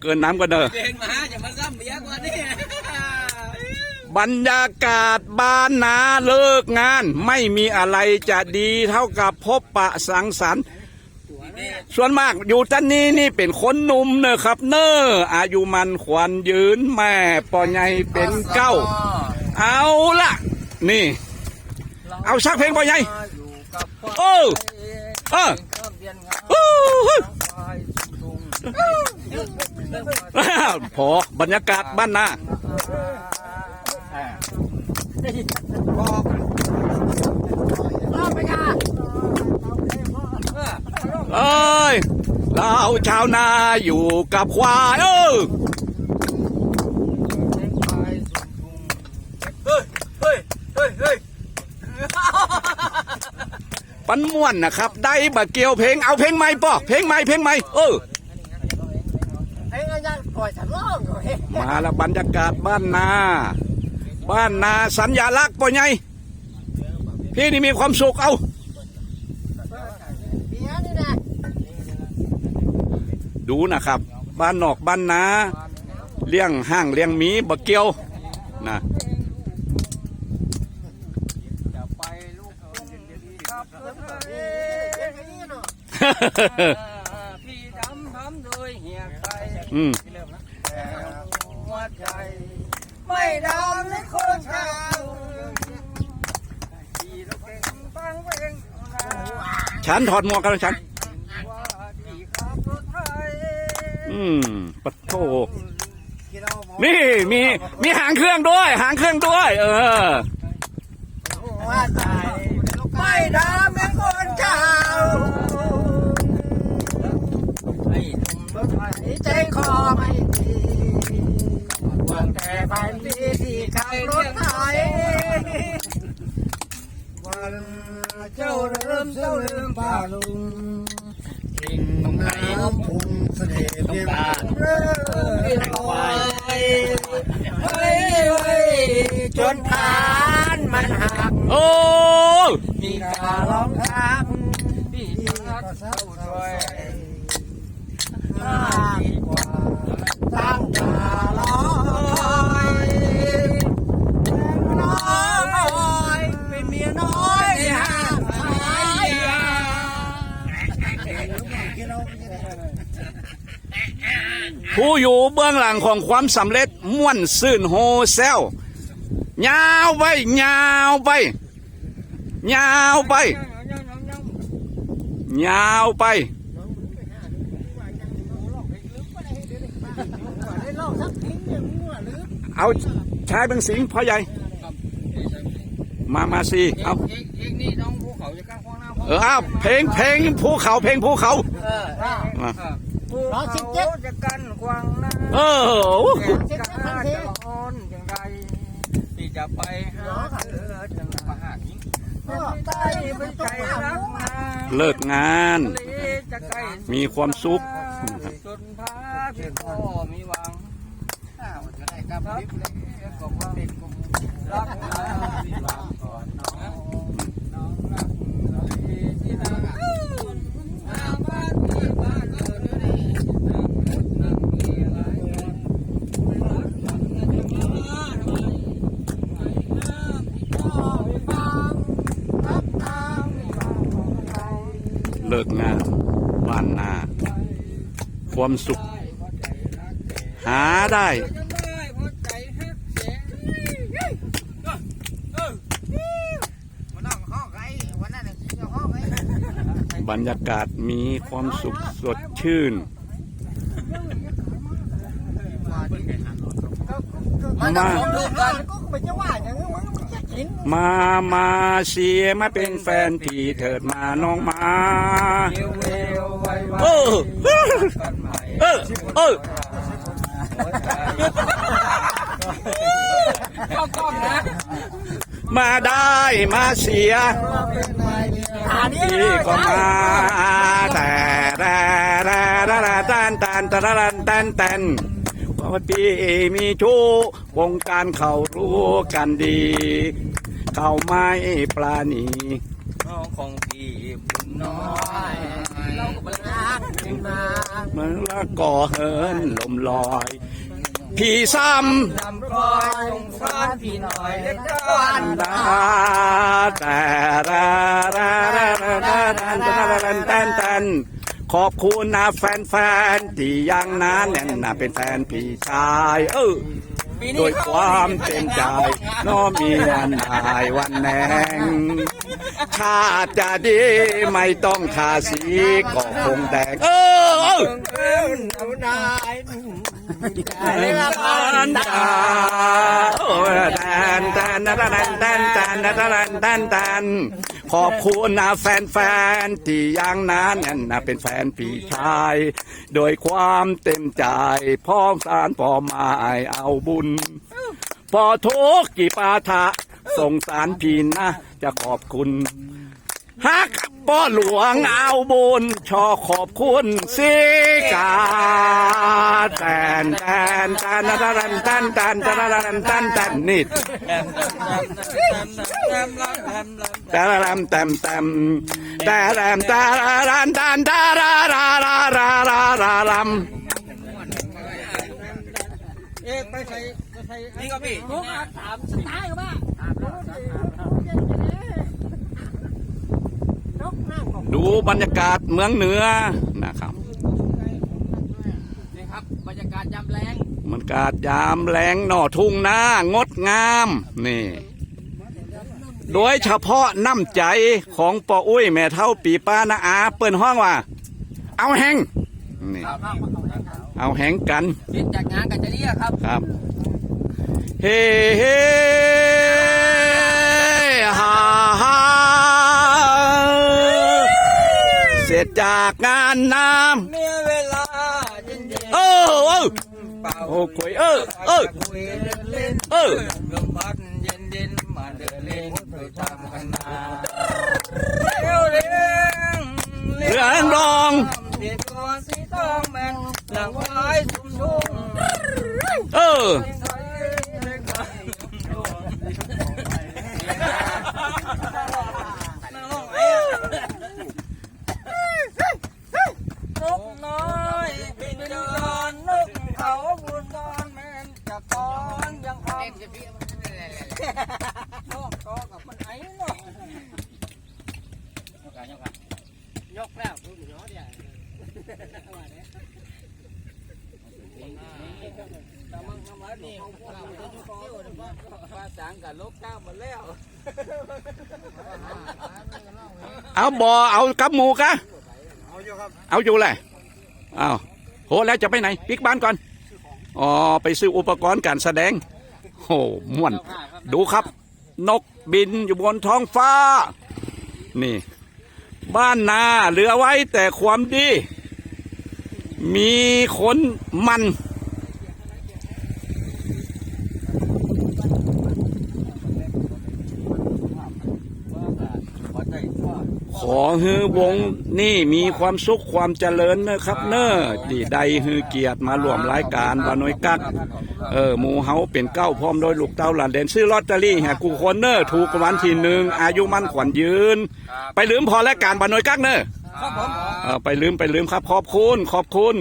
เกินน้ำกันเด้อเพลงมาอย่ามาซ้ำเบียกว่านี่บรรยากาศบ้านนาเลิกงาน ไม่มีอะไรจะดีเท่ากับพบปะสังสรรค์ส่วนมากอยู่ท่านนี้นี่เป็นคนหนุ่มเนอะครับ เนอะอายุมันขวัญยืนแม่ปอใหญ่เป็นเก้า เอาละนี่ เอาสักเพลงปอใหญ่อยู่กับควายเออเออข้ามเบียนงามโอ้โหควายสูง พอบรรยากาศบ้านนาเอ้ยเราชาวนาอยู่กับควายเออเฮ้ยเฮ้ยเฮ้ยเฮ้ยปันม่วนนะครับ ได้บะเกียวเพลงเอาเพลงใหม่ป่อเพลงใหม่เพลงใหม่เออ ไอ้นั่นปล่อยฉันร้องเลย มาแล้วบรรยากาศบ้านนา บ้านนาสัญญาลักษณ์ป่อใหญ่พี่นี่มีความสุขเอาดูนะครับ บ้านนอกบ้านนา เลี้ยงห้างเลี้ยงหมีบะเกียวนะจะไปลูกทุ่งดีครับเอ๊ะนี่เนาะพี่ดำทำโดยเหียไก่อืม หัวใจไม่ดำในคนชาวที่ราเก่งฟังเพลงฉันถอดหมวกกันฉันว่าที่ขับรถไทยอืมปะโถนี่มีมีหางเครื่องด้วย หางเครื่องด้วย เออว่าใจไม่ดำ น้ำพุงเสน่ห์เพียงเริ่อยเฮ้ยเฮ้ยจนผ่านมันหัก โอ้ มีการร้องครับรักเศร้าช่วย ห้าดีกว่าตั้งตาลอยน้อยเป็นเมียน้อยห่างหาย ผู้อยู่เบื้องหลังของความสำเร็จม่วนซื่นโฮเซลยาวไปยาวไปยาวไปยาวไปเอาชายเป็นสิงพ่อใหญ่ มามาสิเอาเออเขาจะกล้าขวางหน้าพ่อเออเอาเพลงเพลงภูเขาเพลงภูเขา เออมาภูเขาจะกันขวางหน้าเออแก่กล้าจะอ่อนอย่างไรที่จะไปหาเธอจะมาหาทิ้งใต้ไม่ใจรักมาเลิกงานทะเลจะใกล้มีความสุขจนพาพี่พ่อมีหวังอ้าวจะได้กลับลิฟต์เลยก็ว่าเป็นกุมรักนะมีหวังก่อนน้องน้องรักเราดีที่นาอาบ้านที่บ้านเออนี่นั่งรถนั่งมีอะไรไม่รักกันนะจะมาทำไมไม่ห้ามที่พ่อไม่ฟังรักตามไม่ฟังของใคร เลิกงานบ้านนา ความสุข หาได้ บรรยากาศมีความสุขสดชื่นมันต้องดูกันก็ไม่จะว่าอย่างนี้ มันจะกินมามาเสียมาเป็นแฟนพี่เถิดมาน้องมาเออเออเออมาได้มาเสียอันนี้พี่ก็มาแต่แต่แต่แต่แต่แต่แต่แต่แต่ แต่ว่าพี่มีชู้วงการเขารู้กันดี เขาไม่ปลาณีของพี่บุญน้อยเราก็มาล้างขึ้นมาเมื่อละก่อเหินลมลอย พี่ซ้ลำคอยสงสารพี่หน่อยเล็กน้อยำดาแต่ราราราราราราราราแตนแตน ขอบคุณนะแฟนๆที่ยังนาแน่นนะเป็นแฟนพี่ชายเออด้วยความเต็มใจ น้อมีอันหายวันแหนงชาจะดีไม่ต้องทาสีก็คงแตกเออเออเออนายพันตาโอ้แดนแดนแดนแดนแดนแดนแดน ขอบคุณนะแฟนๆที่ยังนั่นนะเป็นแฟนพี่ชาย โดยความเต็มใจพร้อมสารพอหมายเอาบุญ พอทุกกี่ปาทะสงสารพี่นะจะขอบคุณฮัก ป้อหลวงเอาบุญชอขอบคุณสิกาแตนแตนแตนแตนแตนแตนแตนแตนแตนแตนนี่แต่ละลำแตมแตมแต่ละลำแต่ละลันตันแต่ละละละละละละลำเอ๊ะไปใส่ไปใส่นี่ก็พี่ ดูบรรยากาศเมืองเหนือนะครับนี่ครับบรรยากาศยามแรงบรรยากาศยามแรงหน่อทุ่งนางดงามนี่ โดยเฉพาะน้ำใจของปออุ้ยแม่เท่าปีป้านาอา เปิ้นห้องว่า เอาแหงนี่เอาแหงกันเสร็จจากงานกันจะเรียกครับครับ เฮ้เฮ้ จจากงานน้เมื่อเวลาเย็นำเออเออๆเป่าโอ้คุยเออเออคุยเล่นเล่นเออลมพัดเย็นเย็นๆมาเดินเล่นไปตามกันมาเลี้ยวเลี้ยงเหลืองรองเด็กตัวสีทองแม่นหลังไม้ชุ่มชุ่มเออ ใส่เล็กน้อยนกน้อยบินดอนนกเขาบุญดอนแม่นจะตอนยังคำนกตอกับมันไอ้เนาะ ยกแล้วดูหนูเดียวแต่มันทำอะไรนี่เราไม่ต้องขอภาษากับลกก้าวหมดแล้วเอาบอเอากับหมูกะเอาอยู่ครับเอาอยู่แหละอ้าวโหแล้วจะไปไหนปิกบ้านก่อนอ๋อไปซื้ออุปกรณ์การแสดงโอ้ม่วน ดูครับ นกบินอยู่บนท้องฟ้า นี่ บ้านนาเหลือไว้แต่ความดี มีคนมัน ฮือวงนี่มีความสุขความเจริญนะครับ เนอ้อที่ใดฮือเกียรติมาร่วมรายการบานอยกักเออหมูเฮาเป็นเก้าพร้อมโดยลูกเต้าหลานเด่นซื้อลอตเตอรี่แห่กูคนเนอ้อถูกรางวันที่หนึ่งอายุมั่นขวัญยืน ไปลืมพอและการบานอยกักเนอ้อครับผมเออไปลืมไปลืมครับขอบคุณขอบคุณ